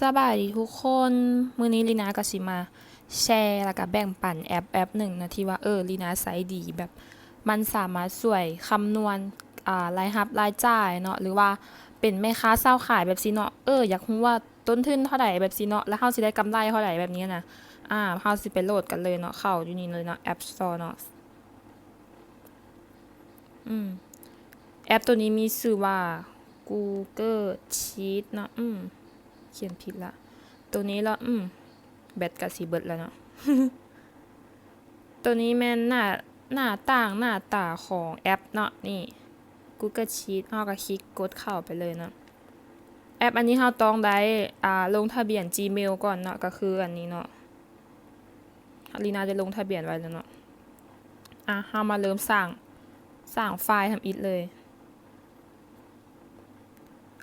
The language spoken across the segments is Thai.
สบายดีทุกคน มื้อนี้ลีนาก็สิมาแชร์แล้วก็แบ่งปันแอปแอปหนึ่งนะที่ว่าเออลีนาใช้ดีแบบมันสามารถช่วยคำนวณอ่ารายรับรายจ่ายเนาะหรือว่าเป็นแม่ค้าเศร้าขายแบบสิเนาะเอออยากรู้ว่าต้นทุนเท่าใดแบบสิเนาะแล้วเฮาสิได้กำไรเท่าใดแบบนี้นะอ่าเฮาสิไปโหลดกันเลยเนาะเข้าอยู่นี่เลยเนาะ App Store เนาะอืมแอปตัวนี้มีชื่อว่า Google Sheet เนาะอืม เขียนผิดละ ตัวนี้ละอืม แบตกับสีเบิดแล้วเนาะ ตัวนี้แม่นหน้าหน้าต่างหน้าตาของแอปเนาะนี่ Google Sheet เฮาก็คลิกกดเข้าไปเลยเนาะ แอปอันนี้เฮาต้องได้อ่าลงทะเบียน Gmail ก่อนเนาะก็คืออันนี้เนาะลีนาจะลงทะเบียนไว้แล้วเนาะ อะเฮามาเริ่มสร้างสร้างไฟล์ทำอิฐเลย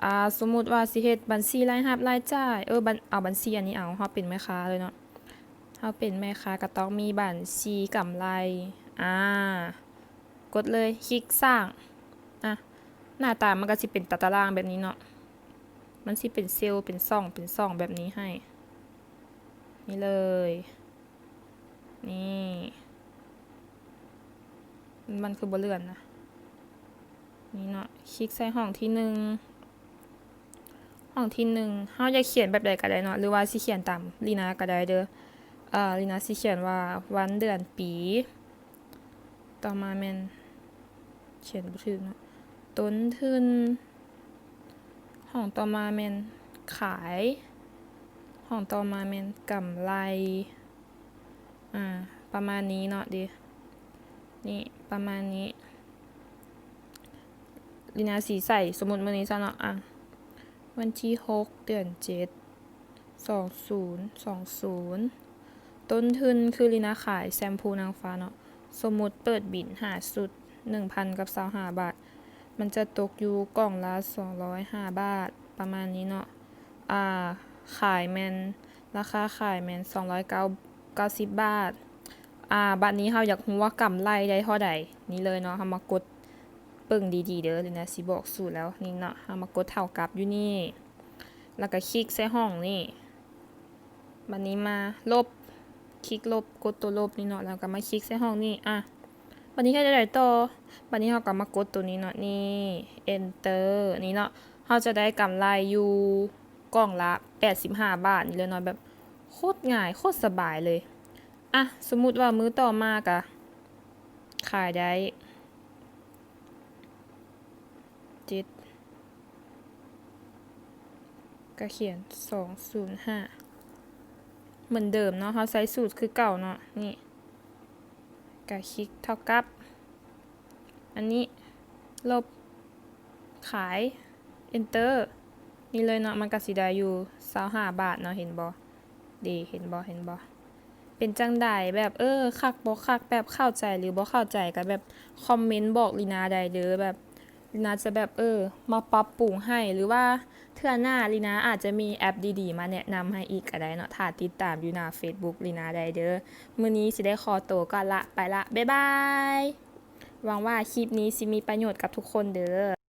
อ่าสมมุติว่าสิเฮ็ดบัญชีรายรับรายจ่ายเออบัญเอาบัญชีอันนี้เอาเฮาเป็นแม่ค้าเลยเนาะเฮาเป็นแม่ค้าก็ต้องมีบัญชีกำไรอ่ากดเลยคลิกสร้างอะหน้าตามันก็สิเป็นตารางแบบนี้เนาะมันสิเป็นเซลล์เป็นซ่องเป็นซ่องแบบนี้ให้ นี่เลย นี่มันคือบเลื่อนนะนี่เนาะคลิกใส่ห้องที่หนึ่ง ห้องที่หนึ่งเฮาจะเขียนแบบใดก็ได้เนาะหรือว่าสิเขียนตามลีนาก็ได้เด้อเอ่อลีนาสิเขียนว่าวันเดือนปี ต่อมาแม่นเขียนบ่ถูกเนาะต้นทุนห้องต่อมาแม่นขายห้องต่อมาแม่นกำไรอ่าประมาณนี้เนาะดินี่ประมาณนี้ลีนาสีใส่สมมติมื้อนี้ซะเนาะอะ วันที่หกเดือนเจ็ดสองศูนย์สองศูนย์ต้นทุนคือลีนาขายแชมพูนางฟ้าเนาะ สมมุติเปิดบินหาสุดหนึ่งพันกับสาวหาบาท มันจะตกอยู่กล่องละสองร้อยห้าบาท ประมาณนี้เนาะ อ่า ขายแมน ราคาขายแมนสองร้อยเก้าเก้าสิบบาท อ่า บัดนี้เราอยากรู้ว่ากำไรได้เท่าใด นี่เลยเนาะเรามากด เบิ่งดีๆเด้อเลยนะสิบอกสูตรแล้วนี่เนาะเอามากดเท่ากับอยู่นี่ แล้วก็คลิกใส่ห้องนี่บันนี้มาลบคลิกลบกดตัวลบนี่เนาะแล้วก็มาคลิกใส่ห้องนี่อะบันนี้ให้ได้ไหนต่อบันนี้เราก็มากดตัวนี้เนาะนี่ enter นี่เนาะเราจะได้กำไรอยู่กล่องละ 85 บาทนี่เลยเนาะแบบโคตรง่ายโคตรสบายเลย อะ สมมุติว่ามื้อต่อมากะขายได้ จิตก็เขียนสองศูนย์ห้าเหมือนเดิมเนาะเขาใช้สูตรคือเก่าเนาะนี่ก็คลิกเท่ากับ อันนี้ลบขาย enter นี่เลยเนาะมันก็สิได้อยู่สาห้าบาทเนาะเห็นบ่ดีเห็นบ่เห็นบ่เป็นจังใดแบบเออคักบ่คักแบบเข้าใจหรือบ่เข้าใจก็แบบ คอมเมนต์บอกลีนาได้เด้อแบบ ลีนาจะแบบเออ มาปรับปรุงให้หรือว่าเทื่อหน้าลีนาอาจจะมีแอปดีๆ มาแนะนำให้อีกก็ได้เนาะถ้าติดตามอยู่หน้า Facebook ลีนาได้เด้อมื้อนี้สิได้คอตัวก็ละไปละ บ๊ายบายหวังว่าคลิปนี้สิมีประโยชน์กับทุกคนเด้อ